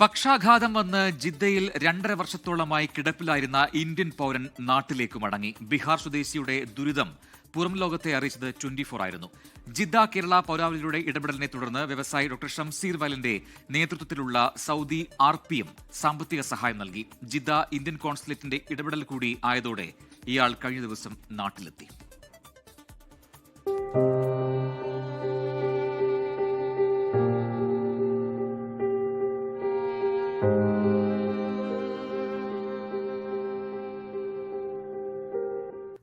പക്ഷാഘാതം വന്ന് ജിദ്ദയിൽ രണ്ടര വർഷത്തോളമായി കിടപ്പിലായിരുന്ന ഇന്ത്യൻ പൗരൻ നാട്ടിലേക്ക് മടങ്ങി. ബീഹാർ സ്വദേശിയുടെ ദുരിതം പുറം ലോകത്തെ അറിയിച്ചത് ട്വന്റി ഫോർ ആയിരുന്നു. ജിദ്ദ കേരള പൗരാവലിയുടെ ഇടപെടലിനെ തുടർന്ന് വ്യവസായി ഡോക്ടർ ഷംസീർ വാലിന്റെ നേതൃത്വത്തിലുള്ള സൗദി ആർ പി എം സാമ്പത്തിക സഹായം നൽകി. ജിദ്ദ ഇന്ത്യൻ കോൺസുലേറ്റിന്റെ ഇടപെടൽ കൂടി ആയതോടെ ഇയാൾ കഴിഞ്ഞ ദിവസം നാട്ടിലെത്തി.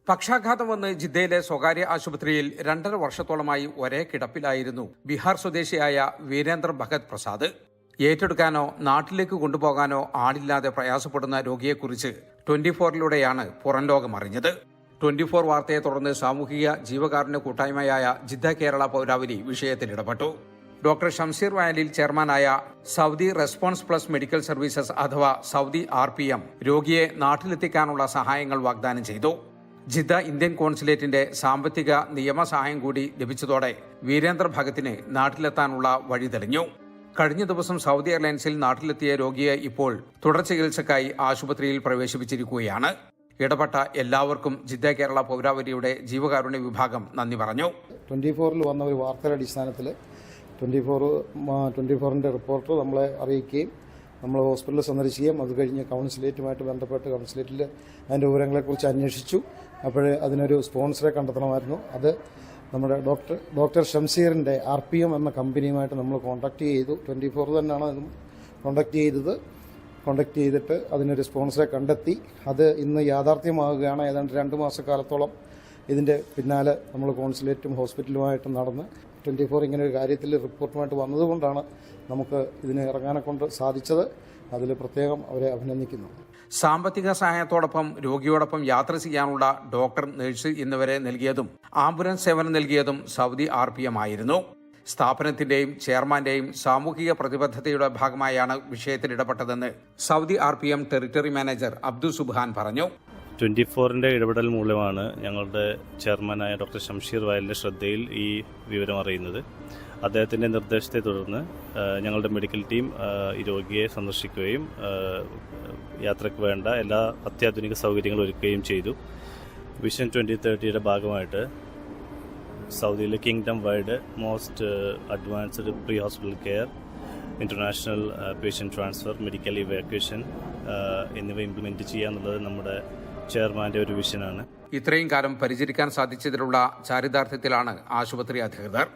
പക്ഷാഘാതം വന്ന് ജിദ്ദയിലെ സ്വകാര്യ ആശുപത്രിയിൽ രണ്ടര വർഷത്തോളമായി ഒരേ കിടപ്പിലായിരുന്നു ബീഹാർ സ്വദേശിയായ വീരേന്ദ്ര ഭഗത് പ്രസാദ്. ഏറ്റെടുക്കാനോ നാട്ടിലേക്ക് കൊണ്ടുപോകാനോ ആളില്ലാതെ പ്രയാസപ്പെടുന്ന രോഗിയെക്കുറിച്ച് ട്വന്റി ഫോറിലൂടെയാണ് പുറം ലോകം അറിഞ്ഞത്. ട്വന്റി ഫോർ വാർത്തയെ തുടർന്ന് സാമൂഹിക ജീവകാരുണ്യ കൂട്ടായ്മയായ ജിദ്ദ കേരള പൗരാവലി വിഷയത്തിൽ ഇടപെട്ടു. ഡോക്ടർ ഷംസീർ വയലിൽ ചെയർമാനായ Saudi response plus medical services അഥവാ സൗദി ആർ രോഗിയെ നാട്ടിലെത്തിക്കാനുള്ള സഹായങ്ങൾ വാഗ്ദാനം ചെയ്തു. ജിദ്ദ ഇന്ത്യൻ കോൺസുലേറ്റിന്റെ സാമ്പത്തിക നിയമസഹായം കൂടി ലഭിച്ചതോടെ വീരേന്ദ്ര ഭഗത്തിന് നാട്ടിലെത്താനുള്ള വഴി തെളിഞ്ഞു. കഴിഞ്ഞ ദിവസം സൗദി എയർലൈൻസിൽ നാട്ടിലെത്തിയ രോഗിയെ ഇപ്പോൾ തുടർ ചികിത്സക്കായി ആശുപത്രിയിൽ പ്രവേശിപ്പിച്ചിരിക്കുകയാണ്. ഇടപെട്ട എല്ലാവർക്കും ജിദ്ദ കേരള പൗരാവലിയുടെ ജീവകാരുണ്യ വിഭാഗം നന്ദി പറഞ്ഞു. ട്വന്റി ഫോറിൽ വന്ന ഒരു വാർത്തയുടെ അടിസ്ഥാനത്തിൽ ട്വന്റി ഫോർ ട്വന്റി ഫോറിന്റെ റിപ്പോർട്ടർ നമ്മളെ അറിയിക്കുകയും നമ്മൾ ഹോസ്പിറ്റലിൽ സന്ദർശിക്കുകയും അത് കഴിഞ്ഞ് കൗൺസിലേറ്റുമായിട്ട് ബന്ധപ്പെട്ട് കൗൺസിലേറ്റിൽ അതിന്റെ വിവരങ്ങളെക്കുറിച്ച് അന്വേഷിച്ചു. അപ്പോൾ അതിനൊരു സ്പോൺസറെ കണ്ടെത്തണമായിരുന്നു. അത് നമ്മുടെ ഡോക്ടർ ഡോക്ടർ ഷംസീറിന്റെ ആർ പി എം എന്ന കമ്പനിയുമായിട്ട് നമ്മൾ കോൺടാക്ട് ചെയ്തു. ട്വന്റി ഫോർ തന്നെയാണ് അതും കോൺടാക്ട് ചെയ്തത്. കോൺടാക്റ്റ് ചെയ്തിട്ട് അതിനൊരു സ്പോൺസറെ കണ്ടെത്തി. അത് ഇന്ന് യാഥാർത്ഥ്യമാകുകയാണ് ഏതാണ്ട് രണ്ട് മാസക്കാലത്തോളം ഇതിന്റെ പിന്നാലെ നമ്മൾ കോൺസുലേറ്റും ഹോസ്പിറ്റലുമായിട്ട് നടന്ന് ട്വന്റി ഫോർ ഇങ്ങനെ ഒരു കാര്യത്തിൽ റിപ്പോർട്ടുമായിട്ട് വന്നതുകൊണ്ടാണ് നമുക്ക് ഇതിന് ഇറങ്ങാനെ കൊണ്ട് സാധിച്ചത്. അതിൽ പ്രത്യേകം അവരെ അഭിനന്ദിക്കുന്നു. സാമ്പത്തിക സഹായത്തോടൊപ്പം രോഗിയോടൊപ്പം യാത്ര ചെയ്യാനുള്ള ഡോക്ടർ നഴ്സ് എന്നിവരെ നൽകിയതും ആംബുലൻസ് സേവനം നൽകിയതും സൗദി ആർ പി എം ആയിരുന്നു സ്ഥാപനത്തിന്റെയും ചെയർമാന്റെയും സാമൂഹിക പ്രതിബദ്ധതയുടെ ഭാഗമായാണ് വിഷയത്തിൽ ഇടപെട്ടതെന്ന് Saudi R P M territory manager Abdul Subhan പറഞ്ഞു. ട്വന്റി ഫോറിന്റെ ഇടപെടൽ മൂലമാണ് ഞങ്ങളുടെ ചെയർമാനായ ഡോക്ടർ ഷംഷീർ വയലിന്റെ ശ്രദ്ധയിൽ ഈ വിവരം അറിയുന്നത്. അദ്ദേഹത്തിന്റെ നിർദ്ദേശത്തെ തുടർന്ന് ഞങ്ങളുടെ മെഡിക്കൽ ടീം ഈ രോഗിയെ സന്ദർശിക്കുകയും യാത്രയ്ക്ക് വേണ്ട എല്ലാ അത്യാധുനിക സൗകര്യങ്ങളും ഒരുക്കുകയും ചെയ്തു. വിഷൻ ട്വന്റി തേർട്ടിയുടെ ഭാഗമായിട്ട് സൗദിയിലെ kingdom wide most advanced pre hospital care international patient transfer medical evacuation എന്നിവ ഇംപ്ലിമെന്റ് ചെയ്യുക എന്നുള്ളത് നമ്മുടെ ചെയർമാന്റെ ഒരു വിഷനാണ്. ഇത്രയും കാലം പരിചരിക്കാൻ സാധിച്ചതിലുള്ള ചാരിതാർത്ഥ്യത്തിലാണ് ആശുപത്രി അധികൃതർ.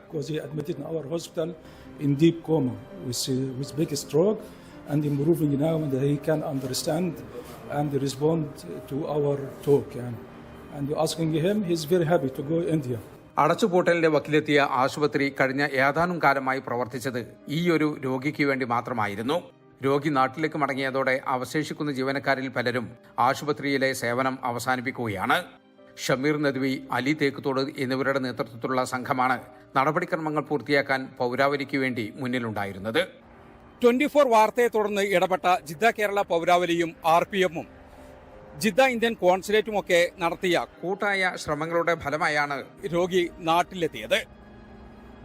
അടച്ചുപൂട്ടലിന്റെ വക്കീലെത്തിയ ആശുപത്രി കഴിഞ്ഞ ഏതാനും കാലമായി പ്രവർത്തിച്ചത് ഈ ഒരു രോഗിക്ക് വേണ്ടി മാത്രമായിരുന്നു. രോഗി നാട്ടിലേക്ക് മടങ്ങിയതോടെ അവശേഷിക്കുന്ന ജീവനക്കാരിൽ പലരും ആശുപത്രിയിലെ സേവനം അവസാനിപ്പിക്കുകയാണ്. ഷമീർ നദ്വി അലി തേക്കുതോട് എന്നിവരുടെ നേതൃത്വത്തിലുള്ള സംഘമാണ് നടപടിക്രമങ്ങൾ പൂർത്തിയാക്കാൻ പൗരാവലിക്ക് വേണ്ടി മുന്നിലുണ്ടായിരുന്നത്. ട്വന്റി ഫോർ വാർത്തയെ തുടർന്ന് ഇടപെട്ട ജിദ്ദ കേരള പൗരാവലിയും ആർ പി എമ്മും ജിദ്ദ ഇന്ത്യൻ കോൺസുലേറ്റും ഒക്കെ നടത്തിയ കൂട്ടായ ശ്രമങ്ങളുടെ ഫലമായാണ് രോഗി നാട്ടിലെത്തിയത്.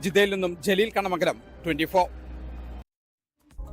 ജിദ്ദയിൽ നിന്നും ജലീൽ കണമംഗലം ട്വന്റി